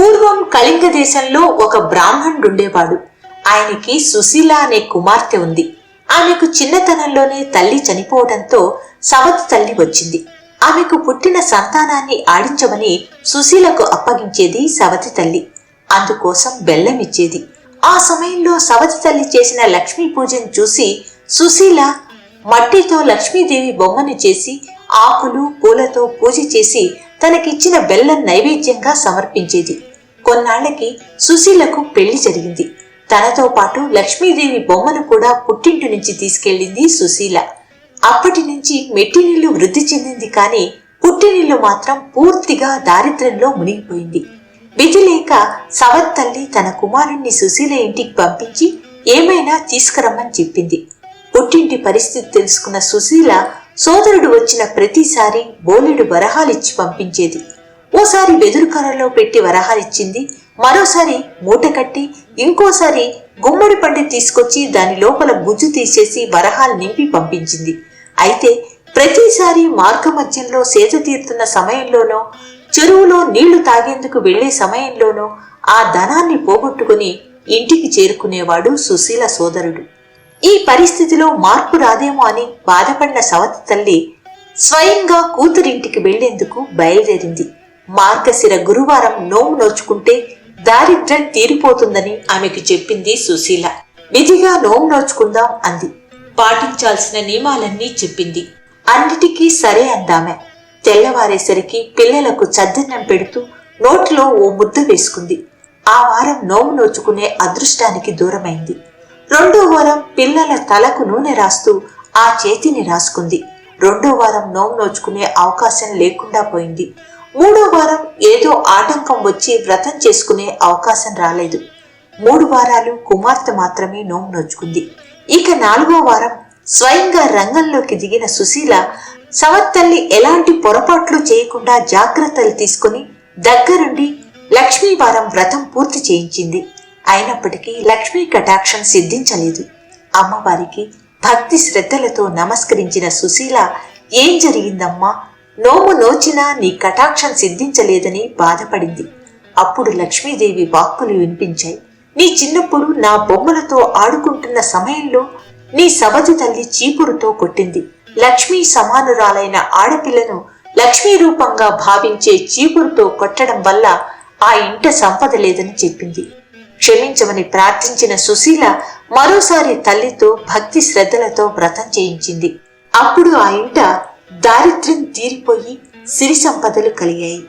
పూర్వం కళింగ దేశంలో ఒక బ్రాహ్మణుడుండేవాడు ఆయనకి సుశీల అనే కుమార్తె ఉంది. ఆమెకు చిన్నతనంలోనే తల్లి చనిపోవడంతో సవతి తల్లి వచ్చింది. ఆమెకు పుట్టిన సంతానాన్ని ఆడించమని సుశీలకు అప్పగించేది సవతి తల్లి. అందుకోసం బెల్లం ఇచ్చేది. ఆ సమయంలో సవతి తల్లి చేసిన లక్ష్మీ పూజను చూసి సుశీల మట్టితో లక్ష్మీదేవి బొమ్మను చేసి ఆకులు పూలతో పూజ చేసి తనకిచ్చిన బెల్లం నైవేద్యంగా సమర్పించేది. కొన్నాళ్ళకి సుశీలకు పెళ్ళి జరిగింది. తనతో పాటు లక్ష్మీదేవి బొమ్మను కూడా పుట్టింటి నుంచి తీసుకెళ్ళింది సుశీల. అప్పటి నుంచి మెట్టినిల్లు వృద్ధి చెందింది కానీ పుట్టినిల్లు మాత్రం పూర్తిగా దారిద్ర్యంలో మునిగిపోయింది. విధి లేక సవత్ తల్లి తన కుమారుణ్ణి సుశీల ఇంటికి పంపించి ఏమైనా తీసుకురమ్మని చెప్పింది. పుట్టింటి పరిస్థితి తెలుసుకున్న సుశీల సోదరుడు వచ్చిన ప్రతిసారి బోలెడు వరహాలిచ్చి పంపించేది. ఓసారి వెదురు కర్రలో పెట్టి వరహాలిచ్చింది మరోసారి మూట కట్టి ఇంకోసారి గుమ్మడి పండు తీసుకొచ్చి దాని లోపల గుజ్జు తీసేసి వరహాలు నింపి పంపించింది. అయితే ప్రతిసారి మార్గమధ్యంలో సేద తీరుతున్న సమయంలోనో చెరువులో నీళ్ళు తాగేందుకు వెళ్ళే సమయంలోనో ఆ ధనాన్ని పోగొట్టుకుని ఇంటికి చేరుకునేవాడు సుశీల సోదరుడు. ఈ పరిస్థితిలో మార్పు రాదేమో అని బాధపడిన సవతి తల్లి స్వయంగా కూతురింటికి వెళ్ళేందుకు బయలుదేరింది. మార్గశిర గురువారం నోము నోచుకుంటే దారిద్ర్యం తీరిపోతుందని ఆమెకు చెప్పింది సుశీల. విధిగా నోము నోచుకుందాం అంది. పాటించాల్సిన నియమాలన్నీ చెప్పింది. అన్నిటికీ సరే అందామె. తెల్లవారేసరికి పిల్లలకు చద్దన్నం పెడుతూ నోటిలో ఓ ముద్ద వేసుకుంది. ఆ వారం నోము నోచుకునే అదృష్టానికి దూరమైంది. రెండో వారం పిల్లల తలకు నూనె రాస్తూ ఆ చేతిని రాసుకుంది. రెండో వారం నోము నోచుకునే అవకాశం లేకుండా పోయింది. మూడో వారం ఏదో ఆటంకం వచ్చి వ్రతం చేసుకునే అవకాశం రాలేదు. మూడు వారాలు కుమార్తె మాత్రమే నోము నోచుకుంది. ఇక నాలుగో వారం స్వయంగా రంగంలోకి దిగిన సుశీల సవత్తల్లి ఎలాంటి పొరపాట్లు చేయకుండా జాగ్రత్తలు తీసుకుని దగ్గరుండి లక్ష్మీ వారం వ్రతం పూర్తి చేయించింది. అయినప్పటికీ లక్ష్మీ కటాక్షం సిద్ధించలేదు. అమ్మవారికి భక్తి శ్రద్ధలతో నమస్కరించిన సుశీల ఏం జరిగిందమ్మా? నోము నోచినా నీ కటాక్షం సిద్ధించలేదని బాధపడింది. అప్పుడు లక్ష్మీదేవి వాక్కులు వినిపించాయి. నీ చిన్నప్పుడు నా బొమ్మలతో ఆడుకుంటున్న సమయంలో నీ సవతి తల్లి చీపురుతో కొట్టింది. లక్ష్మీ సమానురాలైన ఆడపిల్లను లక్ష్మీ రూపంగా భావించే చీపురుతో కొట్టడం వల్ల ఆ ఇంట సంపద లేదని చెప్పింది. క్షమించమని ప్రార్థించిన సుశీల మరోసారి తల్లితో భక్తి శ్రద్ధలతో వ్రతం చేయించింది. అప్పుడు ఆ ఇంట దారిద్ర్యం తీరిపోయి సిరి సంపదలు కలిగాయి.